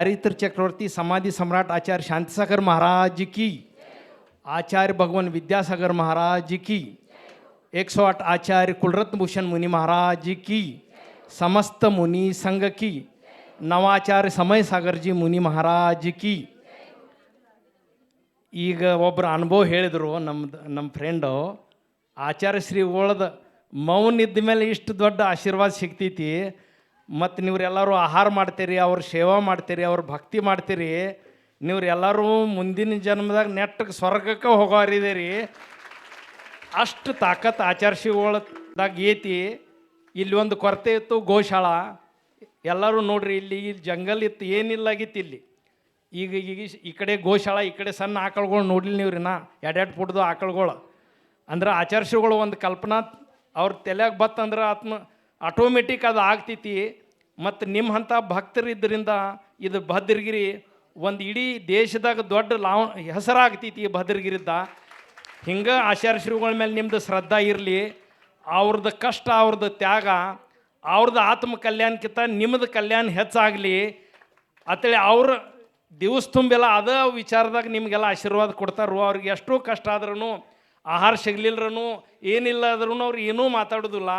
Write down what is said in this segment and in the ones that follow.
हरित्र चक्रवर्ती समाधि सम्राट आचार्य शांतिसागर महाराज की आचार्य भगवान विद्यासागर महाराज की 108 आचार्य कुलरत्न भूषण मुनि महाराज की समस्त मुनि संघ की नवाचार्य समय सागर जी ಮುನಿ ಮಹಾರಾಜ್ ಕಿ ಈಗ ಒಬ್ಬರು ಅನುಭವ ಹೇಳಿದರು ನಮ್ದು ನಮ್ಮ ಫ್ರೆಂಡು ಆಚಾರ್ಯ ಶ್ರೀಗಳದ ಮೌನ ಇದ್ದ ಮೇಲೆ ಇಷ್ಟು ದೊಡ್ಡ ಆಶೀರ್ವಾದ ಸಿಗ್ತೈತಿ ಮತ್ತು ನೀವ್ರೆಲ್ಲರೂ ಆಹಾರ ಮಾಡ್ತೀರಿ, ಅವ್ರ ಸೇವಾ ಮಾಡ್ತೀರಿ, ಅವ್ರ ಭಕ್ತಿ ಮಾಡ್ತೀರಿ, ನೀವ್ರೆಲ್ಲರೂ ಮುಂದಿನ ಜನ್ಮದಾಗ ನೆಟ್ಟಗೆ ಸ್ವರ್ಗಕ್ಕೆ ಹೋಗೋರಿದ್ದೀರಿ. ಅಷ್ಟು ತಾಕತ್ತು ಆಚಾರ್ಯ ಏತಿ. ಇಲ್ಲಿ ಒಂದು ಕೊರತೆ ಇತ್ತು, ಗೋಶಾಲ. ಎಲ್ಲರೂ ನೋಡ್ರಿ, ಇಲ್ಲಿ ಇಲ್ಲಿ ಜಂಗಲ್ ಇತ್ತು ಏನಿಲ್ಲಾಗಿತ್ತು ಇಲ್ಲಿ. ಈಗ ಈಗ ಈ ಕಡೆ ಗೋಶಾಲ, ಈ ಕಡೆ ಸಣ್ಣ ಆಕಳುಗಳು ನೋಡ್ಲಿಲ್ಲ ನೀವು ರೀ ನಾ ಎಡೆಡ್ ಪುಟ್ದು ಆಕಳುಗಳು. ಅಂದ್ರೆ ಆಚರ್ಸಿಗಳು ಒಂದು ಕಲ್ಪನಾ, ಅವ್ರ ತಲೆಯಾಗ ಬತ್ತಂದ್ರೆ ಆತ್ಮ ಆಟೋಮೆಟಿಕ್ ಅದು ಆಗ್ತೈತಿ. ಮತ್ತು ನಿಮ್ಮ ಅಂಥ ಭಕ್ತರಿದ್ದರಿಂದ ಇದು ಭದ್ರಗಿರಿ ಒಂದು ಇಡೀ ದೇಶದಾಗ ದೊಡ್ಡ ಲಾವ ಹೆಸರಾಗ್ತೈತಿ ಭದ್ರಗಿರಿದ್ದ ಹಿಂಗೆ ಆಚಾರ್ಯ ಶ್ರೀಗಳ ಮೇಲೆ ನಿಮ್ಮದು ಶ್ರದ್ಧಾ ಇರಲಿ. ಅವ್ರದ್ದು ಕಷ್ಟ ಅವ್ರದ್ದು ತ್ಯಾಗ ಅವ್ರದ್ದು ಆತ್ಮ ಕಲ್ಯಾಣಕ್ಕಿಂತ ನಿಮ್ಮದು ಕಲ್ಯಾಣ ಹೆಚ್ಚಾಗಲಿ. ಅಂತೇಳಿ ಅವ್ರ ದಿವಸ ತುಂಬೆಲ್ಲ ಅದ ವಿಚಾರದಾಗ ನಿಮಗೆಲ್ಲ ಆಶೀರ್ವಾದ ಕೊಡ್ತಾರೋ ಅವ್ರಿಗೆ ಎಷ್ಟೋ ಕಷ್ಟ ಆದ್ರೂ ಆಹಾರ ಸಿಗಲಿಲ್ಲರೂ ಏನಿಲ್ಲ ಆದ್ರೂ ಅವ್ರು ಏನೂ ಮಾತಾಡೋದಿಲ್ಲ.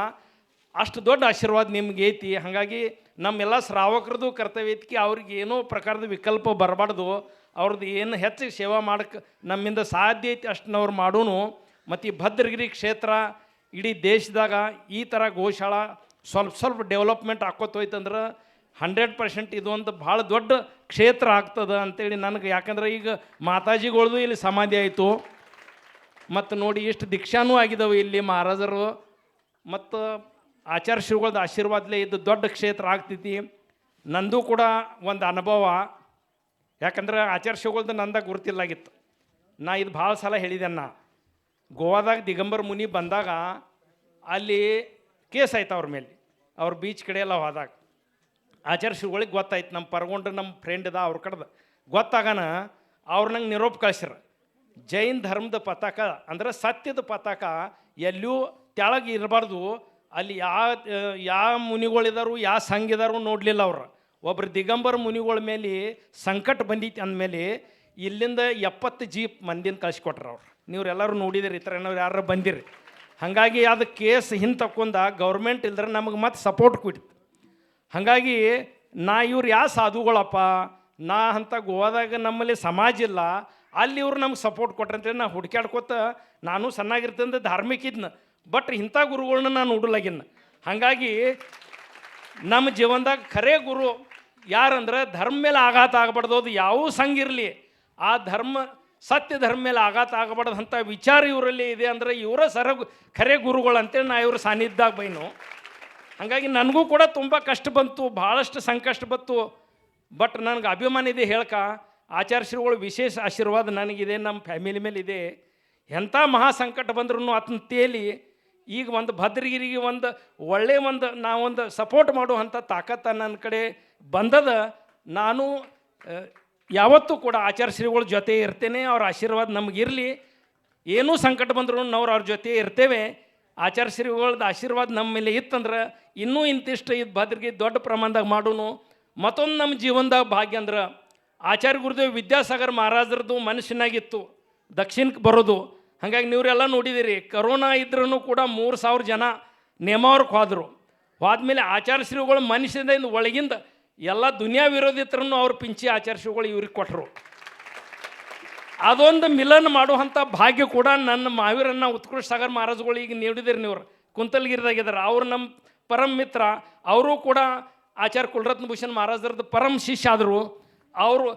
ಅಷ್ಟು ದೊಡ್ಡ ಆಶೀರ್ವಾದ ನಿಮ್ಗೆ ಐತಿ. ಹಾಗಾಗಿ ನಮ್ಮೆಲ್ಲ ಶ್ರಾವಕರದು ಕರ್ತವ್ಯ ಐತಿ ಅವ್ರಿಗೆ ಏನೋ ಪ್ರಕಾರದ ವಿಕಲ್ಪ ಬರಬಾರ್ದು. ಅವ್ರದ್ದು ಏನು ಹೆಚ್ಚಿಗೆ ಸೇವಾ ಮಾಡಕ್ಕೆ ನಮ್ಮಿಂದ ಸಾಧ್ಯ ಐತಿ ಅಷ್ಟು ಅವ್ರು ಮಾಡೋನು. ಮತ್ತು ಭದ್ರಗಿರಿ ಕ್ಷೇತ್ರ, ಇಡೀ ದೇಶದಾಗ ಈ ಥರ ಗೋಶಾಲ ಸ್ವಲ್ಪ ಸ್ವಲ್ಪ ಡೆವಲಪ್ಮೆಂಟ್ ಹೋಯ್ತಂದ್ರೆ ಹಂಡ್ರೆಡ್ ಪರ್ಸೆಂಟ್ ಇದು ಒಂದು ಭಾಳ ದೊಡ್ಡ ಕ್ಷೇತ್ರ ಆಗ್ತದೆ ಅಂತೇಳಿ ನನಗೆ ಯಾಕಂದ್ರೆ ಈಗ ಮಾತಾಜಿಗಳ್ದು ಇಲ್ಲಿ ಸಮಾಧಿ ಆಯಿತು. ಮತ್ತು ನೋಡಿ ಎಷ್ಟು ದೀಕ್ಷಾನೂ ಆಗಿದಾವೆ ಇಲ್ಲಿ ಮಹಾರಾಜರು. ಮತ್ತು ಆಚಾರ್ಯ ಶ್ರೀಗಳದ್ದು ಆಶೀರ್ವಾದಲೇ ಇದು ದೊಡ್ಡ ಕ್ಷೇತ್ರ ಆಗ್ತೈತಿ. ನಂದು ಕೂಡ ಒಂದು ಅನುಭವ. ಯಾಕಂದ್ರೆ ಆಚಾರ್ಯ ಶ್ರೀಗಳದ್ದು ನಂದಾಗ ಗುರುತಿಲ್ಲಾಗಿತ್ತು ನಾ ಇದು ಭಾಳ ಸಲ ಹೇಳಿದೆ ನಾ ಗೋವಾದಾಗ ದಿಗಂಬರ್ ಮುನಿ ಬಂದಾಗ ಅಲ್ಲಿ ಕೇಸ್ ಆಯ್ತು ಅವ್ರ ಮೇಲೆ. ಅವ್ರ ಬೀಚ್ ಕಡೆ ಎಲ್ಲ ಹೋದಾಗ. ಆಚಾರ್ಯ ಶ್ರೀಗಳಿಗೆ ಗೊತ್ತಾಯ್ತು ನಮ್ಮ ಪರ್ಗೊಂಡ್ರೆ ನಮ್ಮ ಫ್ರೆಂಡ್ ಅದ ಅವ್ರ ಕಡ್ದು. ಗೊತ್ತಾಗನ ಅವ್ರು ನಂಗೆ ನಿರೋಪ ಕಳ್ಸ್ಯಾರ. ಜೈನ್ ಧರ್ಮದ ಪತಾಕ ಅಂದ್ರೆ ಸತ್ಯದ ಪತಾಕ ಎಲ್ಲೂ ತೆಳಗೆ ಇರಬಾರ್ದು. ಅಲ್ಲಿ ಯಾವ ಯಾವ ಮುನಿಗಳಿದಾರು ಯಾವ ಸಂಘ ಇದಾರು ನೋಡಲಿಲ್ಲ ಅವ್ರು. ಒಬ್ರು ದಿಗಂಬರ ಮುನಿಗಳ ಮೇಲೆ ಸಂಕಟ ಬಂದಿತ್ತು ಅಂದಮೇಲೆ ಇಲ್ಲಿಂದ ಎಪ್ಪತ್ತು ಜೀಪ್ ಮಂದಿನ ಕಳಿಸ್ಕೊಟ್ರು ಅವ್ರು. ನೀವ್ರೆಲ್ಲರೂ ನೋಡಿದಿರಿ, ಈ ಥರ ಏನೋ ಯಾರು ಬಂದಿರಿ. ಹಾಗಾಗಿ ಅದು ಕೇಸ್ ಹಿಂದೆ ತಕ್ಕೊಂಡ ಗೌರ್ಮೆಂಟ್ ಇಲ್ದ್ರೆ ನಮಗೆ ಮತ್ತೆ ಸಪೋರ್ಟ್ ಕೊಟ್ಟಿತ್ತು ಹಾಗಾಗಿ ನಾ ಇವ್ರು ಯಾವ ಸಾಧುಗಳಪ್ಪ, ನಾ ಅಂತ ಗೋವಾದಾಗ ನಮ್ಮಲ್ಲಿ ಸಮಾಜ ಇಲ್ಲ, ಅಲ್ಲಿ ಇವ್ರು ನಮ್ಗೆ ಸಪೋರ್ಟ್ ಕೊಟ್ರಂತೇಳಿ ನಾ ಹುಡ್ಕ್ಯಾಡ್ಕೋತ ನಾನು ಸಣ್ಣಾಗಿರ್ತಂದ ಧಾರ್ಮಿಕ ಇದ್ನ. ಬಟ್ ಇಂಥ ಗುರುಗಳನ್ನ ನಾನು ನೋಡಲಾಗಿನ ಹಾಗಾಗಿ ನಮ್ಮ ಜೀವನದಾಗ ಖರೆ ಗುರು ಯಾರಂದ್ರೆ ಧರ್ಮ ಮೇಲೆ ಆಘಾತ ಆಗಬಾರ್ದು, ಅದು ಯಾವ ಸಂಘ ಇರಲಿ. ಆ ಧರ್ಮ, ಸತ್ಯ ಧರ್ಮ ಮೇಲೆ ಆಘಾತ ಆಗಬಾರ್ದು ಅಂತ ವಿಚಾರ ಇವರಲ್ಲಿ ಇದೆ ಅಂದ್ರೆ ಇವರ ಸರ ಖರೆ ಗುರುಗಳು ಅಂತೇಳಿ ನಾ ಇವ್ರ ಸಾನ್ನಿಧ್ಯ ಬೈನು. ಹಾಗಾಗಿ ನನಗೂ ಕೂಡ ತುಂಬ ಕಷ್ಟ ಬಂತು ಭಾಳಷ್ಟು ಸಂಕಷ್ಟ ಬಂತು. ಬಟ್ ನನಗೆ ಅಭಿಮಾನ ಇದೆ ಹೇಳ್ಕ ಆಚಾರ್ಯ ಶ್ರೀಗಳು ವಿಶೇಷ ಆಶೀರ್ವಾದ ನನಗಿದೆ, ನಮ್ಮ ಫ್ಯಾಮಿಲಿ ಮೇಲೆ ಇದೆ ಎಂಥ ಮಹಾ ಸಂಕಟ ಬಂದ್ರೂ ಅದನ್ನ ತೇಲಿ ಈಗ ಒಂದು ಭದ್ರಗಿರಿಗೆ ಒಂದು ಒಳ್ಳೆ ಒಂದು ನಾವೊಂದು ಸಪೋರ್ಟ್ ಮಾಡುವಂಥ ತಾಕತ್ತ ನನ್ನ ಕಡೆ ಬಂದದ, ನಾನು ಯಾವತ್ತೂ ಕೂಡ ಆಚಾರ್ಯ ಶ್ರೀಗಳ ಜೊತೆ ಇರ್ತೇನೆ, ಅವ್ರ ಆಶೀರ್ವಾದ ನಮಗಿರಲಿ ಏನೂ ಸಂಕಟ ಬಂದರೂ ನಾವು ಅವ್ರ ಜೊತೆ ಇರ್ತೇವೆ. ಆಚಾರ್ಯ ಶ್ರೀಗಳದ್ದು ಆಶೀರ್ವಾದ ನಮ್ಮ ಮೇಲೆ ಇತ್ತಂದ್ರೆ ಇನ್ನೂ ಇಂತಿಷ್ಟು ಇದು ಭದ್ರಗಿ ದೊಡ್ಡ ಪ್ರಮಾಣದಾಗ ಮಾಡೋನು. ಮತ್ತೊಂದು ನಮ್ಮ ಜೀವನದಾಗ ಭಾಗ್ಯ ಅಂದ್ರೆ ಆಚಾರ್ಯ ಗುರುದೇವ್ ವಿದ್ಯಾಸಾಗರ್ ಮಹಾರಾಜರದು ಮನುಷ್ಯನಾಗಿತ್ತು ದಕ್ಷಿಣಕ್ಕೆ ಬರೋದು. ಹಾಗಾಗಿ ನೀವರೆಲ್ಲ ನೋಡಿದಿರಿ, ಕರೋನಾ ಇದ್ರೂ ಕೂಡ ಮೂರು ಸಾವಿರ ಜನ ನೇಮಾವ್ರಕ್ಕೆ ಹೋದರು. ಹೋದ್ಮೇಲೆ ಆಚಾರ ಶ್ರೀಗಳು ಮನುಷ್ಯದಿಂದ ಒಳಗಿಂದ ಎಲ್ಲ ದುನಿಯಾ ವಿರೋಧಿತರನ್ನು ಅವ್ರ ಪಿಂಚಿ ಆಚಾರ ಶ್ರೀಗಳು ಇವ್ರಿಗೆ ಕೊಟ್ಟರು ಅದೊಂದು ಮಿಲನ್ ಮಾಡುವಂಥ ಭಾಗ್ಯ ಕೂಡ ನನ್ನ ಮಾವೀರನ್ನ ಉತ್ಕೃಷ್ಟ ಸಾಗರ್ ಮಹಾರಾಜ್ಗಳು ಈಗ ನೀಡಿದಿರಿ ನೀವು ಕುಂತಲ್ಗಿರಿದಾಗಿದ್ದಾರೆ. ಅವ್ರು ನಮ್ಮ ಪರಮ ಮಿತ್ರ. ಅವರು ಕೂಡ ಆಚಾರ್ಯ ಕುಲರತ್ನ ಭೂಷಣ್ ಮಹಾರಾಜರದ್ದು ಪರಮ ಶಿಷ್ಯ ಆದರು ಅವರು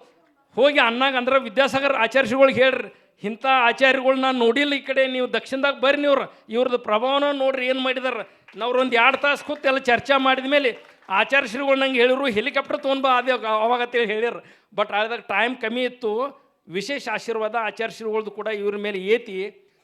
ಹೋಗಿ ಅನ್ನಾಗ ಅಂದ್ರೆ ವಿದ್ಯಾಸಾಗರ್ ಆಚಾರ್ಯಗಳಿಗೆ ಹೇಳ್ರಿ, ಇಂಥ ಆಚಾರ್ಯಗಳ್ನ ನೋಡಿಲ್ಲ ಈ ಕಡೆ, ನೀವು ದಕ್ಷಿಣದಾಗ ಬರ್ರಿ ನೀವ್ರು ಇವ್ರದ್ದು ಪ್ರಭಾವನ ನೋಡ್ರಿ ಏನು ಮಾಡಿದಾರೆ. ನಾವ್ರು ಒಂದು ಎರಡು ತಾಸು ಕೂತು ಎಲ್ಲ ಚರ್ಚೆ ಮಾಡಿದ ಮೇಲೆ ಆಚಾರ್ಯಶ್ರೀಗಳು ನಂಗೆ ಹೇಳಿರು, ಹೆಲಿಕಾಪ್ಟರ್ ತೊಗೊಂಡ್ಬಾ ಅದೇ ಅವಾಗ ಅಂತೇಳಿ ಹೇಳ್ಯಾರ ಬಟ್ ಆದಾಗ ಟೈಮ್ ಕಮ್ಮಿ ಇತ್ತು. ವಿಶೇಷ ಆಶೀರ್ವಾದ ಆಚಾರ್ಯಶ್ರೀಗಳ್ದು ಕೂಡ ಇವ್ರ ಮೇಲೆ ಏತಿ.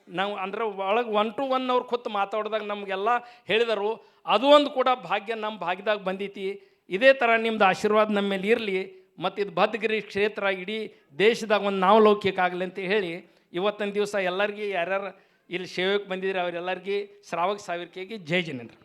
ನಾವು ಅಂದ್ರೆ ಒಳಗೆ ಒನ್ ಟು ಒನ್ ಅವ್ರು ಕೂತು ಮಾತಾಡಿದಾಗ ನಮಗೆಲ್ಲ ಹೇಳಿದರು. ಅದು ಒಂದು ಕೂಡ ಭಾಗ್ಯ ನಮ್ಮ ಭಾಗ್ಯದಾಗ ಬಂದೈತಿ. ಇದೇ ಥರ ನಿಮ್ದು ಆಶೀರ್ವಾದ ನಮ್ಮ ಮೇಲೆ ಇರಲಿ. ಮತ್ತು ಇದು ಭದ್ರಗಿರಿ ಕ್ಷೇತ್ರ ಇಡೀ ದೇಶದಾಗ ಒಂದು ನಾವು ಲೌಕಿಕ ಆಗಲಿ ಅಂತ ಹೇಳಿ, ಇವತ್ತಿನ ದಿವಸ ಎಲ್ಲರಿಗೆ ಯಾರ್ಯಾರು ಇಲ್ಲಿ ಸೇವೆಗೆ ಬಂದಿದ್ರೆ ಅವರೆಲ್ಲರಿಗೆ ಶ್ರಾವಕ ಸಾವಿರಕೆಗೆ ಜೈ ಜನೇಂದ್ರ.